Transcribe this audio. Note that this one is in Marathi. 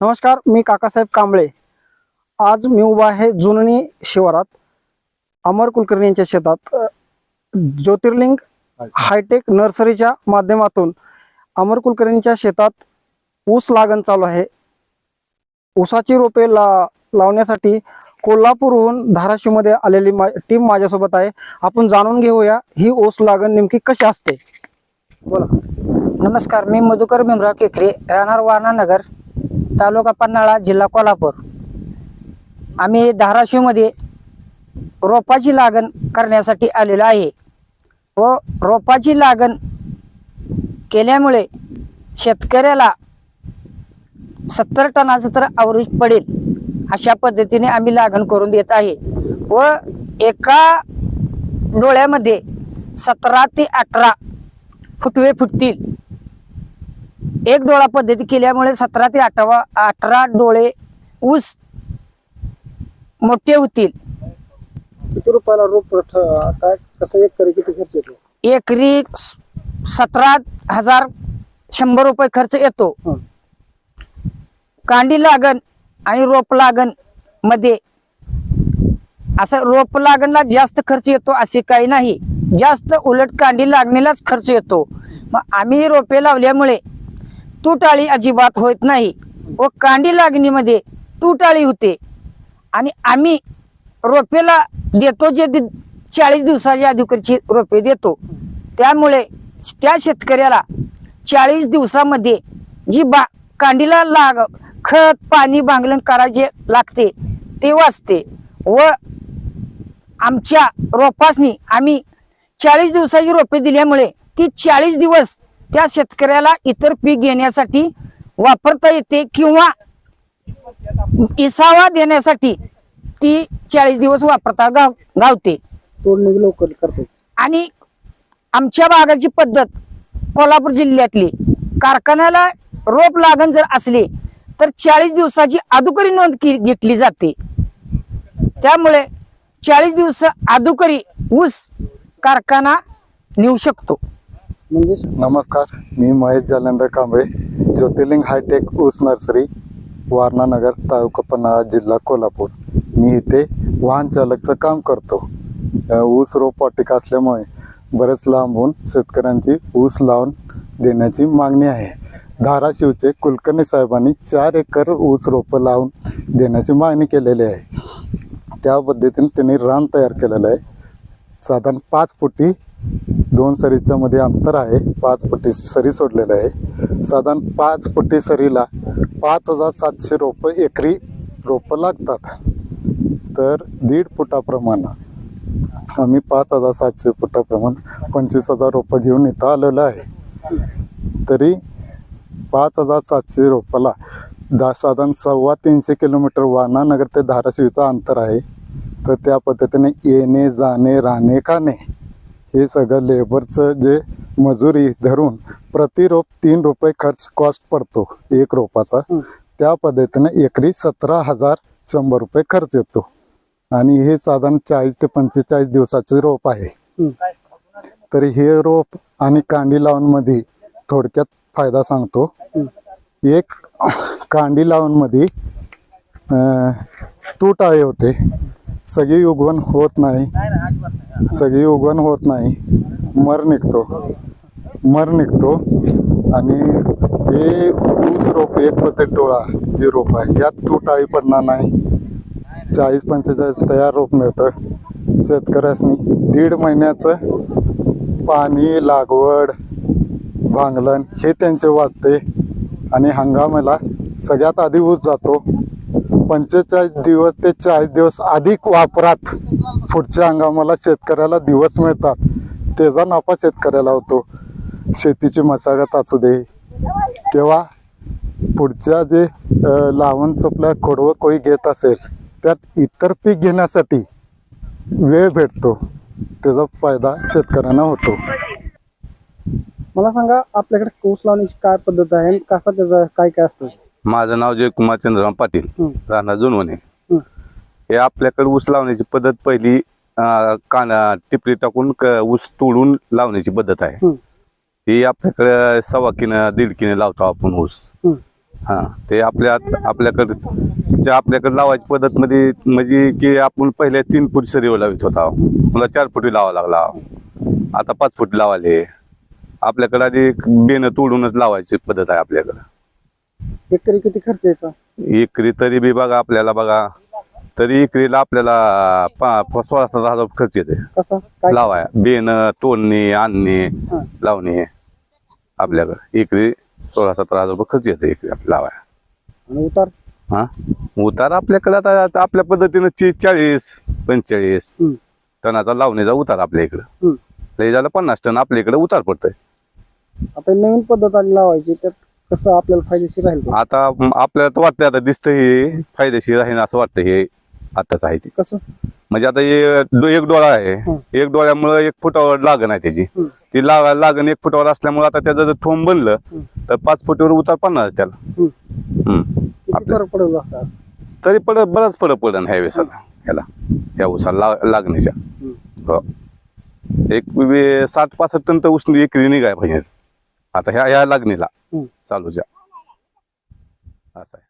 नमस्कार मी काकासाहेब कांबळे. आज मी उभा आहे जुननी शिवारात. अमर कुलकर्णी यांच्या शेतात. ज्योतिर्लिंग हायटेक नर्सरीच्या माध्यमातून अमर कुलकर्णींच्या शेतात ऊस लागण चालू आहे. ऊसाची रोपे ला लावण्यासाठी कोल्हापूरहून धाराशिवमध्ये आलेली मा टीम माझ्यासोबत आहे. आपण जाणून घेऊया ही ऊस लागण नेमकी कशी असते? बोला. नमस्कार मी मधुकर भीमराव केकरे राहणार वारणा नगर तालुका पन्हाळा जिल्हा कोल्हापूर. आम्ही धाराशिवमध्ये रोपाची लागण करण्यासाठी आलेलो आहे. व रोपाची लागण केल्यामुळे शेतकऱ्याला सत्तर टनाचं तर अवरेज पडेल अशा पद्धतीने आम्ही लागण करून देत आहे. व एका डोळ्यामध्ये सतरा ते अठरा फुटवे फुटतील एक डोळा पद्धती केल्यामुळे सतरा ते अठरा अठरा डोळे ऊस मोठे होतील. किती रुपयाला रोप काय कसं एक करी किती खर्च येतो? एकरी सतरा हजार शंभर रुपये खर्च येतो. कांडी लागण आणि रोप लागणमध्ये असं रोप लागणला जास्त खर्च येतो असे काही नाही. जास्त उलट कांडी लागणीलाच खर्च येतो. मग आम्ही रोपे लावल्यामुळे तुटाळी अजिबात होत नाही. व कांडी लागणीमध्ये तुटाळी होते. आणि आम्ही रोपेला देतो जे दि- चाळीस दिवसाच्या अधिकची रोपे देतो. त्यामुळे त्या शेतकऱ्याला चाळीस दिवसामध्ये जी बा कांडीला लाग खत पाणी बांगलन करायचे लागते ते वाचते. व आमच्या रोपासनी आम्ही चाळीस दिवसाची रोपे दिल्यामुळे ती चाळीस दिवस त्या शेतकऱ्याला इतर पीक घेण्यासाठी वापरता येते किंवा इसावा देण्यासाठी ती चाळीस दिवस वापरता गाव गावते. तोडणी लवकर करतो. आणि आमच्या बागाची पद्धत कोल्हापूर जिल्ह्यातली. कारखान्याला रोप लागण जर असली तर चाळीस दिवसाची अधुकरी नोंद घेतली जाते. त्यामुळे चाळीस दिवस अधुकरी ऊस कारखाना नेऊ शकतो. म्हणजे नमस्कार मी महेश जालंदर कांबळे ज्योतिर्लिंग हायटेक ऊस नर्सरी वारणानगर तालुका पन्हाळा जिल्हा कोल्हापूर. मी इथे वाहन चालकचं काम करतो. ऊस रोपवाटिका असल्यामुळे बरेच लांबून शेतकऱ्यांची ऊस लावून देण्याची मागणी आहे. धाराशिवचे कुलकर्णी साहेबांनी चार एकर ऊस रोपं लावून देण्याची मागणी केलेली आहे. त्या पद्धतीने त्यांनी रान तयार केलेलं आहे. साधारण पाच फुटी दोन सरीच्या मध्ये अंतर आहे. पाच फुटी सरी सोडलेलं आहे. साधारण पाच फुटी सरीला पाच हजार सातशे रोपं एकरी रोपं लागतात. तर दीड फुटाप्रमाणं आम्ही पाच हजार सातशे फुटाप्रमाणे पंचवीस हजार रोपं घेऊन इथं आलेलो आहे. तरी पाच हजार सातशे रोपाला दा साधारण सव्वा तीनशे किलोमीटर वानानगर नगर ते धाराशिवचं अंतर आहे. तर त्या पद्धतीने येणे जाणे राहणे खाणे हे सगळं लेबरचं जे मजुरी धरून प्रति रोप तीन रुपये खर्च कॉस्ट पडतो एक रोपाचा. त्या पद्धतीने एकरी सतरा हजार शंभर रुपये खर्च येतो आणि हे साधारण चाळीस ते पंचेचाळीस दिवसाचे रोप आहे. तरी हे रोप आणि कांडी लावूनमध्ये थोडक्यात फायदा सांगतो. एक कांडी लावूनमध्ये अं, तूट आळे होते सगळी उगवण होत नाही सगळी उगवण होत नाही. मर निघतो. मर निघतो आणि हे ऊस रोप एक पद्धत डोळा जे रोप आहे यात तुटाळी पडणार नाही. चाळीस पंचेचाळीस तयार रोप मिळतं. शेतकऱ्यासनी दीड महिन्याचं पाणी लागवड भांगलन हे त्यांचे वाचते आणि हंगामाला सगळ्यात आधी ऊस जातो. पंचेचाळीस दिवस ते चाळीस दिवस अधिक वापरात पुढच्या हंगामाला शेतकऱ्याला दिवस मिळतात. त्याचा नफा शेतकऱ्याला होतो. शेतीची मशागत असू दे किंवा पुढच्या जे लावण सपल्या खोडवं कोई घेत असेल त्यात इतर पीक घेण्यासाठी वेळ भेटतो. त्याचा फायदा शेतकऱ्यांना होतो. मला सांगा आपल्याकडे कोस लावण्याची काय पद्धत आहे आणि कसा त्याचा काय काय असतं? माझं नाव जयकुमार चंद्रराव पाटील. राहणार जुनवणे हं. आपल्याकडे ऊस लावण्याची पद्धत पहिली काना टिपरी टाकून ऊस तोडून लावण्याची पद्धत आहे हं. ही आपल्याकडे सव्वा किनं दीड किने लावतो आपण ऊस हं. ते आपल्या आपल्याकडे आपल्याकडे लावायची पद्धत मध्ये म्हणजे की आपण पहिले तीन फूट सरीवर लावित होता मला चार फुटी लावा लागला आता पाच फूट लावाले आपल्याकडे आधी बेनं तोडूनच लावायची पद्धत आहे आपल्याकडं एकरी किती खर्च यायचा एकरी तरी बी बघा आपल्याला बघा. तरी एकरीला आपल्याला पा प- सोळा सतरा हजार खर्च येते. कसा? काय? लावाय. बेन तोडणे आणणे लावणे. आपल्याकडे एकरी सोळा सतरा हजार रुपये खर्च येते एकरी आपल्या लावाय. आणि उतार? हा? उतार आपल्याकडे आता आता आपल्या पद्धतीनं ची चाळीस पंचेचाळीस हम्म. टनाचा लावणीचा उतार आपल्या इकडं. हम्म. लई झालं पन्नास टन आपल्या इकडे उतार पडतोय. आता ही नवीन पद्धत आली लावायची त्यात कसं आपल्याला फायदेशीर राहील? आता आपल्याला तर वाटतंय आता दिसतं हे फायदेशीर आहे ना असं वाटतं हे आताच आहे ते. कसं? म्हणजे आता हे डो- एक डोळा आहे. एक डोळ्यामुळे एक फुटावर लागण आहे त्याची. ती लागायला लागण एक फुटावर असल्यामुळे आता त्याचं जर थोंब बनलं तर पाच फुटावर उतार पडणार त्याला. हम्म. हम्म. किती आपल्या- फरक पडेल असा तरी पड बराच फरक पडेल ह्या वेळेस आता ह्याला ह्या उसाला ला- लागण्याच्या हो. एक वे- साठ पासष्ट टन तर उष्ण एकरी निघाय पाहिजे. आता ह्या ह्या लागणीला. हम्म. चालूच्या असं आहे